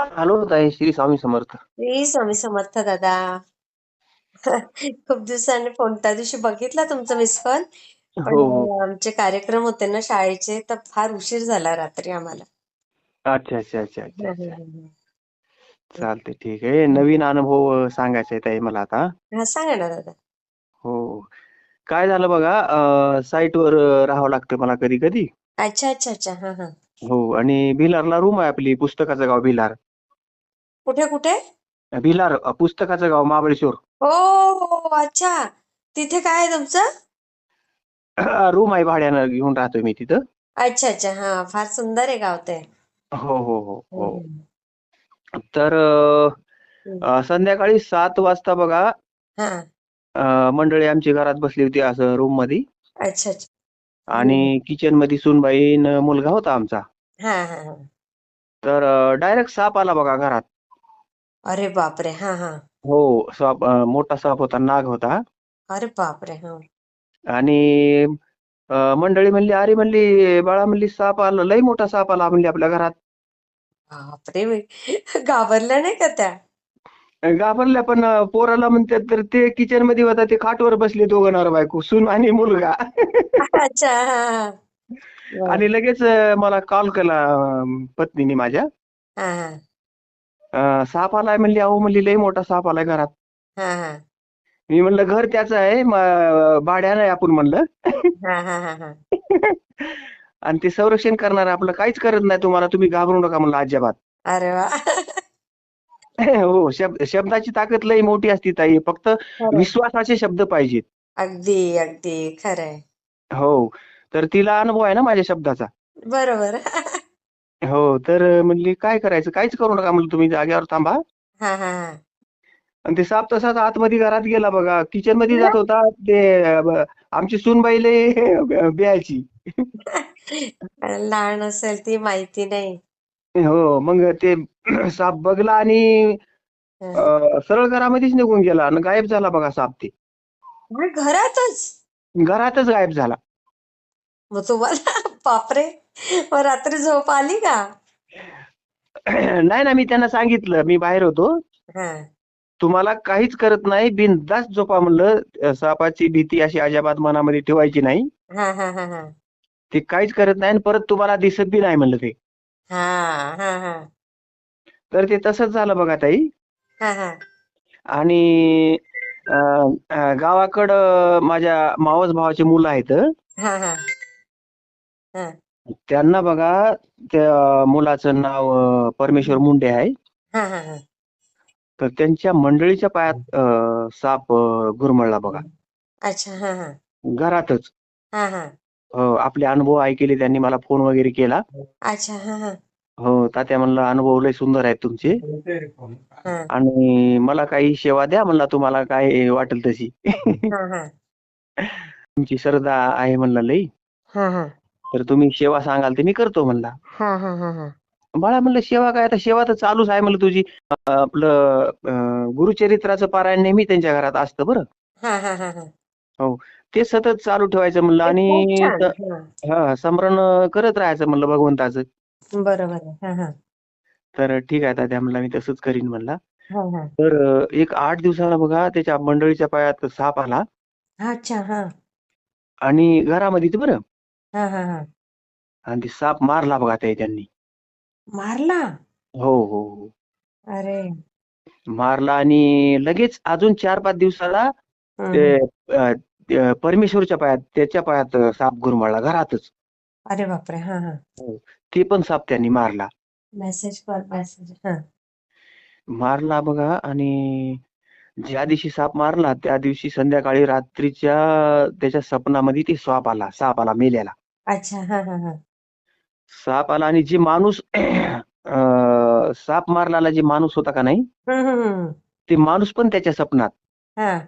Hello ताई श्री स्वामी समर्थ. श्री स्वामी समर्थ दादा. खूप दिवसांनी फोन त्या दिवशी बघितला तुमचं मिस कॉल पण हो. आमचे कार्यक्रम होते ना शाळेचे तर फार उशीर झाला रात्री आम्हाला. अच्छा अच्छा अच्छा अच्छा चालते ठीक आहे. नवीन अनुभव सांगायचा आहे ताई मला आता. हं. सांगा ना दादा. हो. काय झालं बघा साईटवर राहावं लागतं मला कधी कधी अच्छा अच्छा अच्छा. हा हा. हो आणि भिलारला रूम आहे आपली पुस्तकाचं गाव भिलार. कुठे कुठे? भिलार अ, पुस्तकाचं गाव महाबळेश्वर. हो हो अच्छा. तिथे काय आहे तुमचं? रूम आहे भाड्यानं घेऊन राहतोय मी तिथं. अच्छा अच्छा. हा फार सुंदर आहे गाव ते. हो हो हो हो. हं, तर हं. अ, संध्याकाळी सात वाजता बघा हा. अ, मंडळी आमची घरात बसली होती असं रूममध्ये अच्छा अच्छा. आणि किचनमध्ये सुनबाई न मुलगा होता आमचा. हा हा हा. तर डायरेक्ट साप आला बघा घरात. अरे बापरे! हा हा. हो साप अ, मोठा साप होता नाग होता. अरे बापरे! हा. आणि अ, मंडळी म्हणली अरे म्हणली बाळा म्हणली साप आला लई मोठा साप आला म्हणली आपल्या घरात. बापरे! घाबरल्या नाही का त्या? घाबरल्या पण अ, पोराला म्हणतात तर ते किचनमध्ये होता ते खाटवर बसले दोघं नवरा बायको सून आणि मुलगा. अच्छा हा हा. बर. आणि लगेच अ, मला कॉल केला अ, पत्नीने माझ्या. हा हा. साप आलाय म्हणली अहो म्हणली लई मोठा साप आलाय घरात. हा हा. मी म्हणलं घर त्याचं आहे भाड्यानं आहे आपण म्हणलं. हा हा हा हा. आणि ते संरक्षण करणार आपलं काहीच करत नाही तुम्हाला तुम्ही घाबरू नका म्हणलं अजिबात. अरे वा. हो शब्द शब्दाची ताकद लई मोठी असती ताई फक्त विश्वासाचे शब्द पाहिजेत. अगदी अगदी खरंय. हो तर तिला अनुभव आहे ना माझ्या शब्दाचा? बरोबर. हो तर म्हणली काय करायचं? काहीच करू नका म्हणलं तुम्ही जागेवर थांबा. हा हा हा. आणि ते साप तसाच आतमध्ये घरात गेला बघा. किचनमध्ये जात होता. ते अ, ब- आमची सूनबाई ब्यायची. लहान असेल ती माहिती नाही. हो मग ते साप बघला आणि हा. सरळ घरामध्येच निघून गेला आणि गायब झाला बघा साप ते. मग घरातच? घरातच गायब झाला. मग तुम्हाला बापरे! मग रात्री झोप आली का? नाही ना मी त्यांना सांगितलं. मी बाहेर होतो. हा. तुम्हाला काहीच करत नाही. बिनधास्त झोपा म्हणलं सापाची भीती अशी अजिबात मनामध्ये ठेवायची नाही. हा हा हा हा. ते काहीच करत नाही आणि परत तुम्हाला दिसत बी नाही म्हणलं ते. हा हा हा. तर ते तसंच झालं बघा ताई. हा हा. आणि अ, अ, गावाकडं माझ्या मावस भावाची मुलं आहेत. हा हा. हा. त्यांना बघा त्या मुलाचं नाव अ, परमेश्वर मुंडे आहे. हा हा हा. तर त्यांच्या मंडळीच्या पायात अ, साप अ, गुरमळला बघा. अच्छा हा हा. घरातच. हा हा. हो आपले अनुभव ऐकले त्यांनी मला फोन वगैरे केला. अच्छा हा हा. हो तात्या म्हणलं अनुभव लय सुंदर आहेत तुमचे. हा. आणि मला काही सेवा द्या म्हणला तुम्हाला काय वाटेल तशी. हा हा. तुमची श्रद्धा आहे म्हणला लई. हा हा. तर तुम्ही सेवा सांगाल ते मी करतो म्हणला. हा हा हा हा. बाळा म्हणलं सेवा काय? आता सेवा तर चालूच आहे म्हणलं तुझी. आपलं गुरुचरित्राचं पारायण नेहमी त्यांच्या घरात असतं बरं. हा ते सतत चालू ठेवायचं म्हणलं आणि स्मरण करत राहायचं म्हणलं भगवंताचं. बरोबर तर ठीक आहे तात्या म्हणला मी तसंच करीन म्हणला. हा हा. तर एक आठ दिवसाला बघा त्याच्या मंडळीच्या पायात साप आला. अच्छा आणि घरामध्येच बरं हा हा हा. आणि ते साप मारला बघा ते त्यांनी. मारला? हो हो हो. अरे. मारला आणि लगेच अजून चार पाच दिवसाला हम्म, ते. अ, परमेश्वरच्या पायात त्याच्या पायात साप गुरमाळला घरातच. अरे बापरे हा हा. ते पण साप त्यांनी मारला. मेसेज कर मेसेज हा. मारला बघा आणि ज्या दिवशी साप मारला त्या दिवशी संध्याकाळी रात्रीच्या त्याच्या सपनामध्ये ते साप आला साप आला मेल्याला. अच्छा हा हा हा. साप आला आणि जे माणूस अ, साप मारलेला जे माणूस होता का नाही. ते माणूस पण त्याच्या सपनात. हा.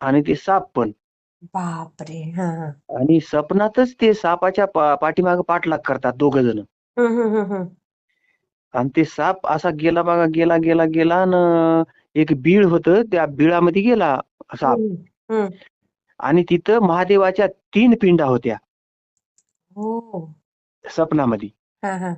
आणि ते साप पण. बापरे हा हा. आणि सपनातच ते सापाच्या पा पाठीमागे पाठलाग करतात दोघ जण. आणि ते साप असा गेला बघा गेला गेला गेला न एक बीळ होतं त्या बिळामध्ये गेला साप. आणि तिथं महादेवाच्या तीन पिंडा होत्या. हो. सपनामध्ये. हा हा.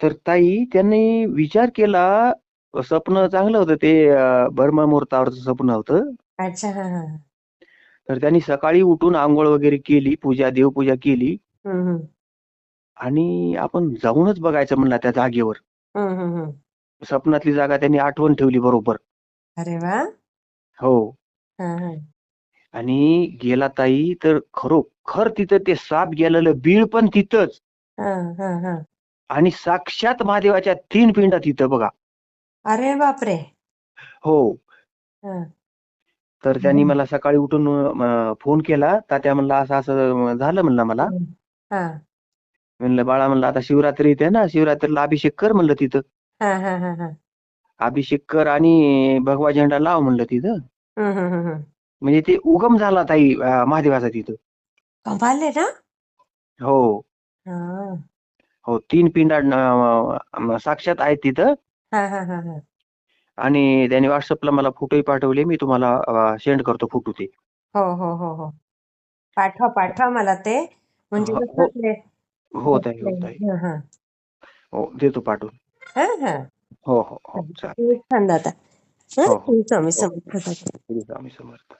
तर ताई त्यांनी विचार केला स्वप्न चांगलं होतं ते अं, बर्मा मुहूर्तावरचं स्वप्न होतं. अच्छा हा हा तर त्यांनी सकाळी उठून आंघोळ वगैरे केली पूजा देवपूजा केली. आणि आपण जाऊनच बघायचं म्हणला त्या जागेवर. स्वप्नातली जागा त्यांनी आठवण ठेवली बरोबर. अरे वा. हो. हा हा. आणि गेला ताई तर खरोखर तिथं ते साप गेलेलं बीळ पण तिथंच. आणि साक्षात महादेवाच्या तीन पिंडा तिथं बघा. अरे बापरे. हो. तर त्यांनी. मला सकाळी उठून फोन केला. तात्या म्हणला असं असं झालं म्हणलं मला. हा. म्हणलं बाळा म्हणलं आता शिवरात्री येते ना. शिवरात्रीला अभिषेक कर म्हणलं तिथं. हा हा हा हा. अभिषेक कर आणि भगवा झेंडा लाव म्हणलं तिथं. म्हणजे ते उगम झाला ताई अं, महादेवाचा तिथं. कमाल आहे हो. हा. हो तीन पिंडा साक्षात आहेत तिथं. हा हा हा हा. आणि त्यांनी व्हॉट्सअपला मला फोटोही पाठवले मी तुम्हाला सेंड करतो फोटो ते. हो हो हो हो. पाठवा पाठवा मला ते. म्हणजे हो, कसं ते हो ताई हो ताई. हा हा. हो देतो पाठवून. हा हा. हो हो हो चालेल. छान दादा हा हो, हो. स्वामी समर्थ. श्री स्वामी समर्थ.